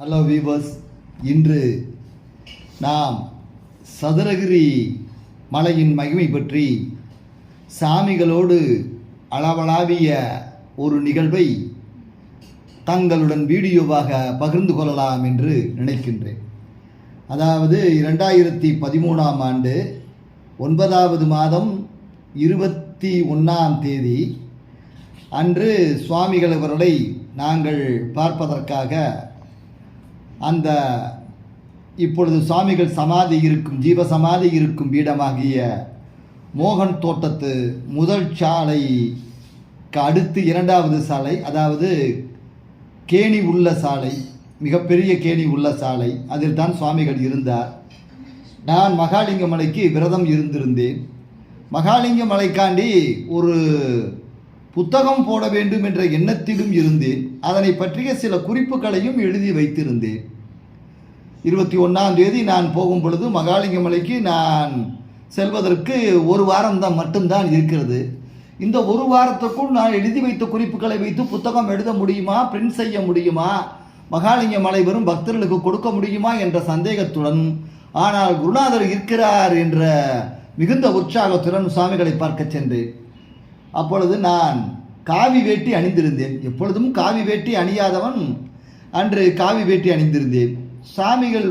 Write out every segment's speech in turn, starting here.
Hello viewers இன்று நாம் சதுரகிரி மலையின் மகிமை பற்றி சாமிகளோடு அளவளாவிய ஒரு நிகழ்வை தங்களுடன் வீடியோவாக பகிர்ந்து கொள்ளலாம் என்று நினைக்கின்றேன். அதாவது இரண்டாயிரத்தி பதிமூணாம் ஆண்டு ஒன்பதாவது மாதம் இருபத்தி ஒன்றாம் தேதி அன்று சுவாமிகள் அவர்களை நாங்கள் பார்ப்பதற்காக அந்த இப்பொழுது சுவாமிகள் சமாதி இருக்கும் ஜீவ சமாதி இருக்கும் பீடமாகிய மோகன் தோட்டத்து முதல் சாலைக்கு அடுத்து இரண்டாவது சாலை அதாவது கேணி உள்ள சாலை மிகப்பெரிய கேணி உள்ள சாலை அதில் தான் சுவாமிகள் இருந்தார். நான் மகாலிங்க மலைக்கு விரதம் இருந்திருந்தேன். மகாலிங்க மலைக்காண்டி ஒரு புத்தகம் போட வேண்டும் என்ற எண்ணத்திலும் இருந்தேன். அதனை பற்றிய சில குறிப்புகளையும் எழுதி வைத்திருந்தேன். இருபத்தி ஒன்றாம் தேதி நான் போகும் பொழுது மகாலிங்க மலைக்கு நான் செல்வதற்கு ஒரு வாரம் தான் மட்டும்தான் இருக்கிறது. இந்த ஒரு வாரத்துக்குள் நான் எழுதி வைத்த குறிப்புகளை வைத்து புத்தகம் எழுத முடியுமா பிரிண்ட் செய்ய முடியுமா மகாலிங்க மலை வரும் பக்தர்களுக்கு கொடுக்க முடியுமா என்ற சந்தேகத்துடன் ஆனால் குருநாதர் இருக்கிறார் என்ற மிகுந்த உற்சாகத்துடன் சுவாமிகளை பார்க்க சென்றேன். அப்பொழுது நான் காவி வேட்டி அணிந்திருந்தேன். எப்பொழுதும் காவி வேட்டி அணியாதவன் அன்று காவி வேட்டி அணிந்திருந்தேன். சாமிகள்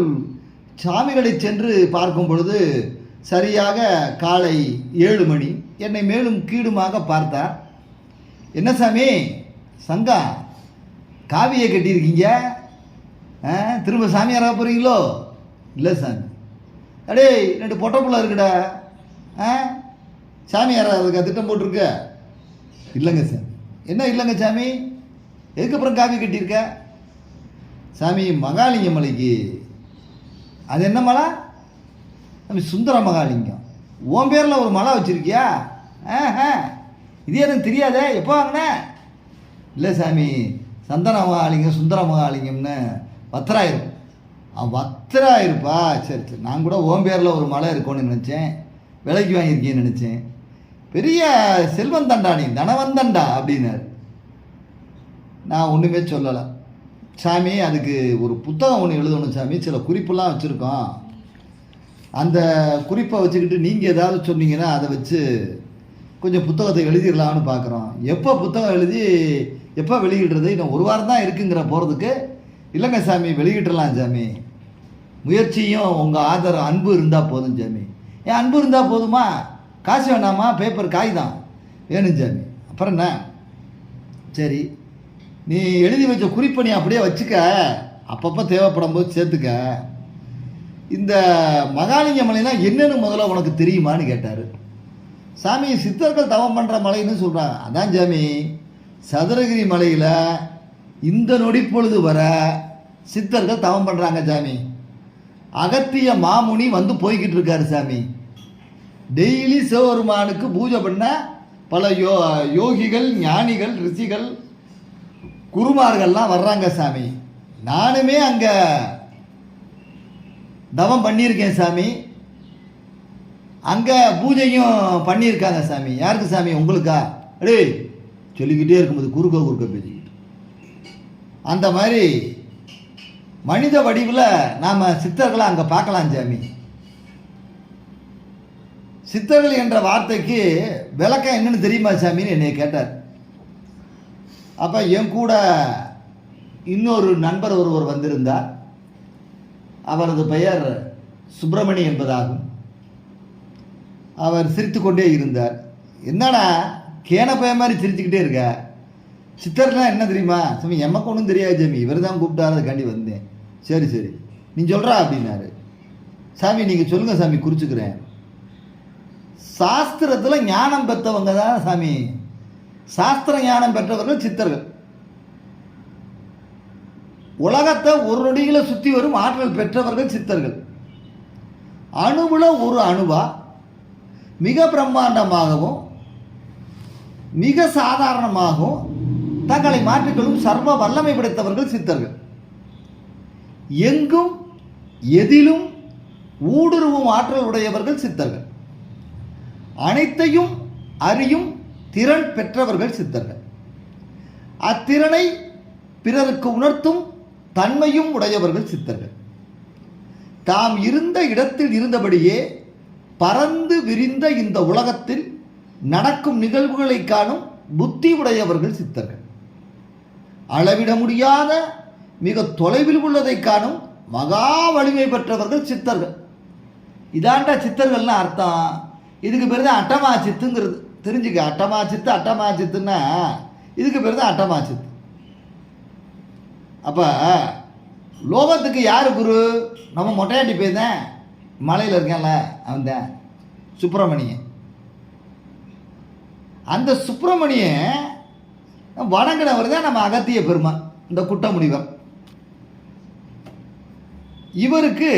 சாமிகளை சென்று பார்க்கும் பொழுது சரியாக காலை ஏழு மணி. என்னை மேலும் கீழுமாக பார்த்தார். என்ன சாமி? சங்கா காவியை கட்டியிருக்கீங்க? ஆ, திரும்ப சாமியாராக போகிறீங்களோ இல்லை சாமி. அடே ரெண்டு பொட்டை புள்ள இருக்குடா. ஆ சாமியாராக அதுக்கு திட்டம் போட்டிருக்க. இல்லைங்க சார் என்ன இல்லைங்க சாமி? எதுக்கு அப்புறம் காவி கட்டியிருக்க? சாமி மகாலிங்க மலைக்கு. அது என்ன மலை? சாமி சுந்தர மகாலிங்கம். உன் பேரில் ஒரு மலை வச்சுருக்கியா? ஆஹா. இது எனக்கு தெரியாதே? எப்போ வாங்கின? இல்லை சாமி சந்தன மகாலிங்கம் சுந்தர மகாலிங்கம்னு. பத்திராயிரம் அவன் பத்திராயிருப்பா சரி சரி. நான் கூட ஓம் பேரில் ஒரு மலை இருக்கும்னு நினச்சேன். விலைக்கு வாங்கியிருக்கேன்னு நினச்சேன். பெரிய செல்வந்தண்டா நீ தனவந்தண்டா அப்படின்னாரு. நான் ஒன்றுமே சொல்லலை. சாமி அதுக்கு ஒரு புத்தகம் ஒன்று எழுதணும் சாமி. சில குறிப்பெல்லாம் வச்சுருக்கோம். அந்த குறிப்பை வச்சுக்கிட்டு நீங்கள் ஏதாவது சொன்னீங்கன்னா அதை வச்சு கொஞ்சம் புத்தகத்தை எழுதிடலாம்னு பார்க்குறோம் எப்போ புத்தகம் எழுதி எப்போ வெளியிடுறது? இன்னும் ஒரு வாரம் தான் இருக்குங்கிற போகிறதுக்கு இல்லைங்க சாமி வெளியிடலாம் சாமி. முயற்சியும் உங்கள் ஆதரவு அன்பு இருந்தால் போதும் சாமி. ஏன் அன்பு இருந்தால் போதுமா? காசு வேணாமா பேப்பர் காகிதம். வேணும் சாமி. அப்புறம் என்ன? சரி. நீ எழுதி வச்ச குறிப்பை நீ அப்படியே வச்சுக்க. அப்பப்போ தேவைப்படும் போது சேர்த்துக்க. இந்த மகாலிங்க மலைனா என்னென்னு முதல்ல உனக்கு தெரியுமான்னு கேட்டார். சாமி சித்தர்கள் தவம் பண்ணுற மலைன்னு சொல்கிறாங்க அதான் சாமி. சதுரகிரி மலையில் இந்த நொடி பொழுது வர சித்தர்கள் தவம் பண்ணுறாங்க சாமி. அகத்திய மாமுனி வந்து போய்கிட்டு இருக்காரு சாமி. டெய்லி சிவபெருமானுக்கு பூஜை பண்ண பல யோ யோகிகள் ஞானிகள் ரிஷிகள் குருமார்கள்லாம் வர்றாங்க சாமி. நானுமே அங்கே தவம் பண்ணியிருக்கேன் சாமி. அங்கே பூஜையும் பண்ணியிருக்காங்க சாமி. யாருக்கு சாமி? உங்களுக்கா? அடே சொல்லிக்கிட்டே இருக்கும்போது குறுக்க குறுக்க பேசிக்கிட்டு. அந்த மாதிரி மனித வடிவில் நாம் சித்தர்களை அங்கே பார்க்கலாம் சாமி. சித்தர்கள் என்ற வார்த்தைக்கு விளக்கம் என்னன்னு தெரியுமா சாமின்னு என்னை கேட்டார். அப்போ என் கூட இன்னொரு நண்பர் ஒருவர் வந்திருந்தார். அவரது பெயர் சுப்பிரமணி என்பதாகும். அவர் சிரித்துக்கொண்டே இருந்தார். என்னடா கேன பய மாதிரி சிரிச்சுக்கிட்டே இருக்க? சித்தர்லாம் என்ன தெரியுமா? சாமி எமக்கு ஒன்றும் தெரியாது சாமி. இவர் தான் கூப்பிட்டாரு அதுக்காண்டி வந்தேன். சரி சரி. நீ சொல்கிறா அப்படின்னாரு. சாமி நீங்கள் சொல்லுங்கள் சாமி குறிச்சுக்கிறேன். சாஸ்திரத்தில் ஞானம் பெற்றவங்க தான் சாமி. சாஸ்திர ஞானம் பெற்றவர்கள் சித்தர்கள். உலகத்தை ஒரு நொடியில் சுற்றி வரும் ஆற்றல் பெற்றவர்கள் சித்தர்கள். அணுவில் ஒரு அணுவா மிக பிரம்மாண்டமாகவும் மிக சாதாரணமாகவும் தங்களை மாற்றிக்கொள்ளும் சர்வ வல்லமை படைத்தவர்கள் சித்தர்கள். எங்கும் எதிலும் ஊடுருவும் ஆற்றல் உடையவர்கள் சித்தர்கள். அனைத்தையும் அறியும் திறன் பெற்றவர்கள் சித்தர்கள். அத்திறனை பிறருக்கு உணர்த்தும் தன்மையும் உடையவர்கள் சித்தர்கள். தாம் இருந்த இடத்தில் இருந்தபடியே பறந்து விரிந்த இந்த உலகத்தில் நடக்கும் நிகழ்வுகளை காணும் புத்தி உடையவர்கள் சித்தர்கள். அளவிட முடியாத மிக தொலைவில் உள்ளதை காணும் மகா வலிமை பெற்றவர்கள் சித்தர்கள். இதாண்டா சித்தர்கள்னு அர்த்தம். இதுக்கு பேர் தான் அட்டமாச்சித்துங்கிறது. தெரிஞ்சுக்க அட்டமாச்சித்து அட்டமாச்சித்துன்னா இதுக்கு பேர் தான் அட்டமாச்சித்து. அப்போ லோகத்துக்கு யார் குரு? நம்ம மொட்டையாட்டி போயிருந்தேன் மலையில் இருக்கேன்ல அவன் தான். சுப்பிரமணியன். அந்த சுப்பிரமணியன் வணங்கினவர் தான் நம்ம அகத்திய பெருமான் இந்த குட்டமுனிவர். இவருக்கு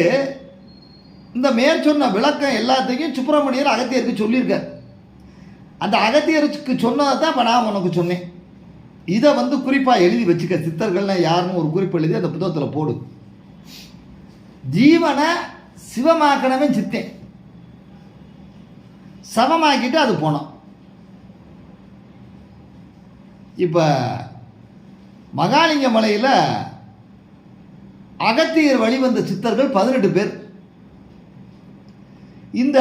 இந்த மேற்சொன்ன விளக்கம் எல்லாத்தையும் சுப்பிரமணியர் அகத்தியருக்கு சொல்லியிருக்கார். அந்த அகத்தியருக்கு சொன்னதை தான் இப்போ நான் உனக்கு சொன்னேன். இதை வந்து குறிப்பாக எழுதி வச்சுக்க. சித்தர்கள்லாம் யாருன்னு ஒரு குறிப்பு எழுதி அந்த புத்தகத்தில் போடு. ஜீவனை சிவமாக்கணவே சித்தேன். சமமாக்கிட்டு அது போனோம். இப்போ மகாலிங்க மலையில் அகத்தியர் வழிவந்த சித்தர்கள் பதினெட்டு பேர். இந்த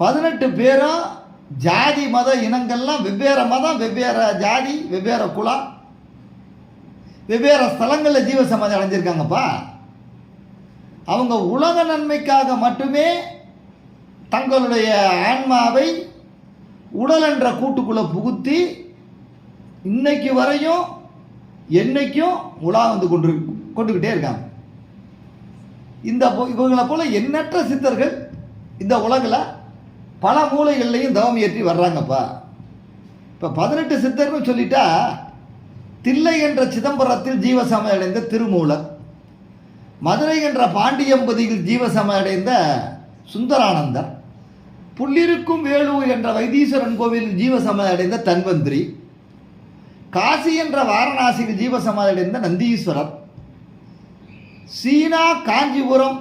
பதினெட்டு பேரும் ஜாதி மத இனங்கள்லாம் வெவ்வேறு மதம் வெவ்வேறு ஜாதி வெவ்வேறு குலம் வெவ்வேறு ஸ்தலங்களில் ஜீவ சமாதி அடைஞ்சிருக்காங்கப்பா. அவங்க உலக நன்மைக்காக மட்டுமே தங்களுடைய ஆன்மாவை உடல் என்ற கூட்டுக்குள்ளே புகுத்தி இன்னைக்கு வரையும் என்னைக்கும் உலா வந்து கொண்டு கொண்டுக்கிட்டே இருக்காங்க. இந்த இவங்களை போல எண்ணற்ற சித்தர்கள் இந்த உலகில் பல மூலைகள்லையும் தவம் ஏற்றி வர்றாங்கப்பா. இப்போ பதினெட்டு சித்தர்னு சொல்லிட்டா தில்லை என்ற சிதம்பரத்தில் ஜீவசம அடைந்த திருமூலர் மதுரை என்ற பாண்டியம்பதியில் ஜீவசம அடைந்த சுந்தரானந்தர் புள்ளிருக்கும் வேலூர் என்ற வைத்தீஸ்வரன் கோவிலில் ஜீவசம அடைந்த தன்வந்திரி காசி என்ற வாரணாசியில் ஜீவசமாதி அடைந்த நந்தீஸ்வரர் சீனா காஞ்சிபுரம்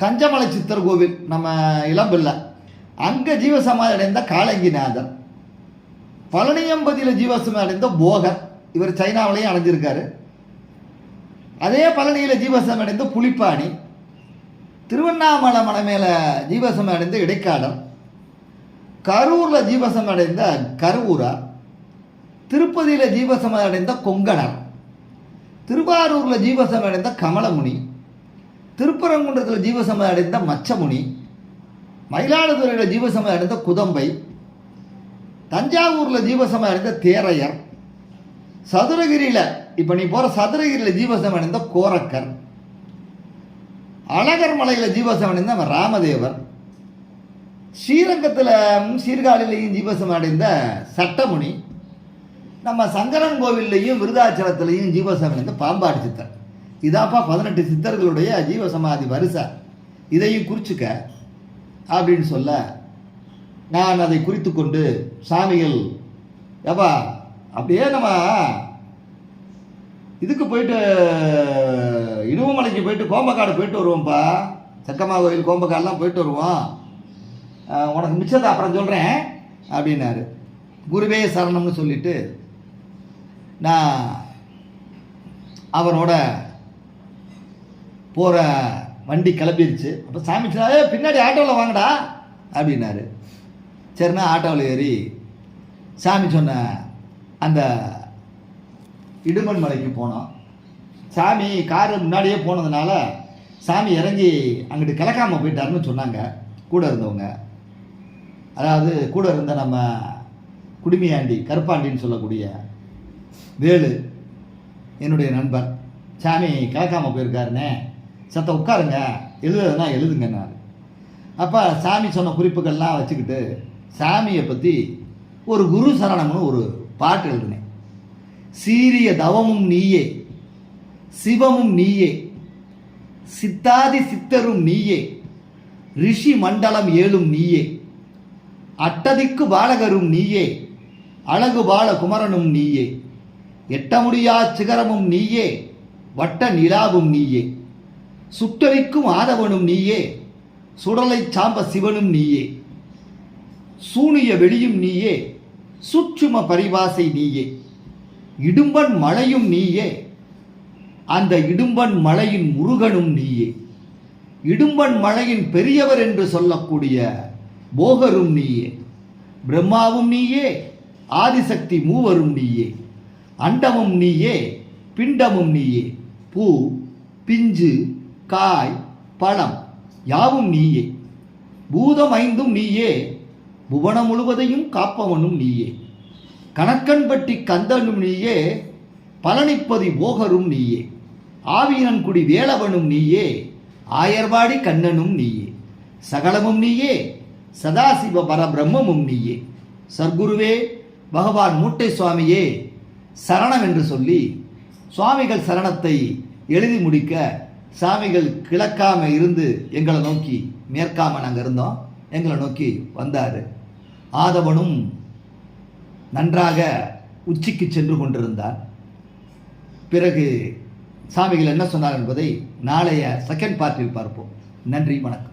கஞ்சமலை சித்தர் கோவில் நம்ம இளம்பிள்ளை. அங்கே ஜீவசமாதி அடைந்த காலங்கிநாதர் பழனியம்பதியில் ஜீவசமாதி அடைந்த போகர். இவர் சைனாவிலையும் அடைஞ்சிருக்காரு. அதே பழனியில் ஜீவசம் அடைந்த புலிப்பாணி. திருவண்ணாமலை மலை மேலே ஜீவசம் அடைந்த இடைக்காலம் கரூரில் ஜீவசம் அடைந்த கருவூரா திருப்பதியில் ஜீவசமாதி அடைந்த கொங்கணர். திருவாரூரில் ஜீவசமாதி அடைந்த கமலமுனி. திருப்பரங்குன்றத்தில் ஜீவசமாதி அடைந்த மச்சமுனி மயிலாடுதுறையில் ஜீவசமாதி அடைந்த குதம்பை தஞ்சாவூரில் ஜீவசமாதி அடைந்த தேரையர் சதுரகிரியில் இப்போ நீ போகிற சதுரகிரியில் ஜீவசம் அடைந்த கோரக்கர் அழகர் மலையில் ஜீவசம் அடைந்த ராமதேவர் ஸ்ரீரங்கத்தில் சீர்காழிலையும் ஜீவசம் அடைந்த சட்டமுனி நம்ம சங்கரன் கோவில்லையும் விருதாச்சலத்திலையும் ஜீவசம் அடைந்த பாம்பாடி சித்தர். இதாப்பா பதினெட்டு சித்தர்களுடைய ஜீவசமாதி வரிசை இதையும் குறிச்சுக்க அப்படின்னு சொல்ல நான் அதை குறித்து கொண்டு சாமிகள் ஏப்பா அப்படியே நம்ம இதுக்கு போயிட்டு இடுவமலைக்கு போயிட்டு கோம்பக்காடு போயிட்டு வருவோம்ப்பா. சக்கம்மா கோயில் கோம்பக்காடுலாம் போயிட்டு வருவோம். உனக்கு மிச்சத்தை அப்புறம் சொல்கிறேன் அப்படின்னாரு. குருவே சரணம்னு சொல்லிட்டு நான் அவரோட போகிற வண்டி கிளம்பிருச்சு. அப்போ சாமி சொன்னா, பின்னாடி ஆட்டோவில் வாங்கடா. அப்படின்னாரு. சரிண்ணா ஆட்டோவில் ஏறி சாமி சொன்ன அந்த இடுமன் மலைக்கு போனோம். சாமி காரு முன்னாடியே போனதுனால சாமி இறங்கி அங்கிட்டு கிளக்காமல் போயிட்டாருன்னு சொன்னாங்க கூட இருந்தவங்க. அதாவது கூட இருந்த நம்ம குடுமியாண்டி கருப்பாண்டின்னு சொல்லக்கூடிய வேலு என்னுடைய நண்பர். சாமி கிளக்காமல் போயிருக்காருண்ணே சத்த உட்காருங்க. எழுதுறதெல்லாம் எழுதுங்க நான். அப்போ சாமி சொன்ன குறிப்புகள்லாம் வச்சுக்கிட்டு சாமியை பற்றி ஒரு குரு சரணம்னு ஒரு பாட்டு எழுதினேன். சீரிய தவமும் நீயே சிவமும் நீயே சித்தாதி சித்தரும் நீயே ரிஷி மண்டலம் ஏழும் நீயே அட்டதிக்கு பாலகரும் நீயே அழகு பால குமரனும் நீயே எட்ட முடியா சிகரமும் நீயே வட்ட நிலாவும் நீயே. சுட்டரிக்கும் ஆதவனும் நீயே சுடலைச் சாம்ப சிவனும் நீயே சூனிய வெளியும் நீயே சுற்றும பரிவாசை நீயே. இடும்பன் மலையும் நீயே அந்த இடும்பன் மலையின் முருகனும் நீயே. இடும்பன் மலையின் பெரியவர் என்று சொல்லக்கூடிய போகரும் நீயே பிரம்மாவும் நீயே ஆதிசக்தி மூவரும் நீயே அண்டமும் நீயே பிண்டமும் நீயே. பூ பிஞ்சு காய் பழம் யாவும் நீயே. பூதம் ஐந்தும் நீயே புவனம் முழுவதையும் காப்பவனும் நீயே. கணக்கன்பட்டி கந்தனும் நீயே பழனிப்பதி ஓகரும் நீயே. ஆவியனன்குடி வேலவனும் நீயே ஆயர்வாடி கண்ணனும் நீயே. சகலமும் நீயே சதாசிவ பரபிரம்மமும் நீயே. சர்க்குருவே பகவான் மூட்டை சுவாமியே சரணம் என்று சொல்லி சுவாமிகள் சரணத்தை எழுதி முடிக்க சாமிகள் கிழக்காம இருந்து எங்களை நோக்கி மேற்காம நாங்கள் இருந்தோம். எங்களை நோக்கி வந்தார். ஆதவனும் நன்றாக உச்சிக்கு சென்று கொண்டிருந்தார். பிறகு சாமிகள் என்ன சொன்னார் என்பதை நாளைய செகண்ட் பார்ட்டில் பார்ப்போம். நன்றி வணக்கம்.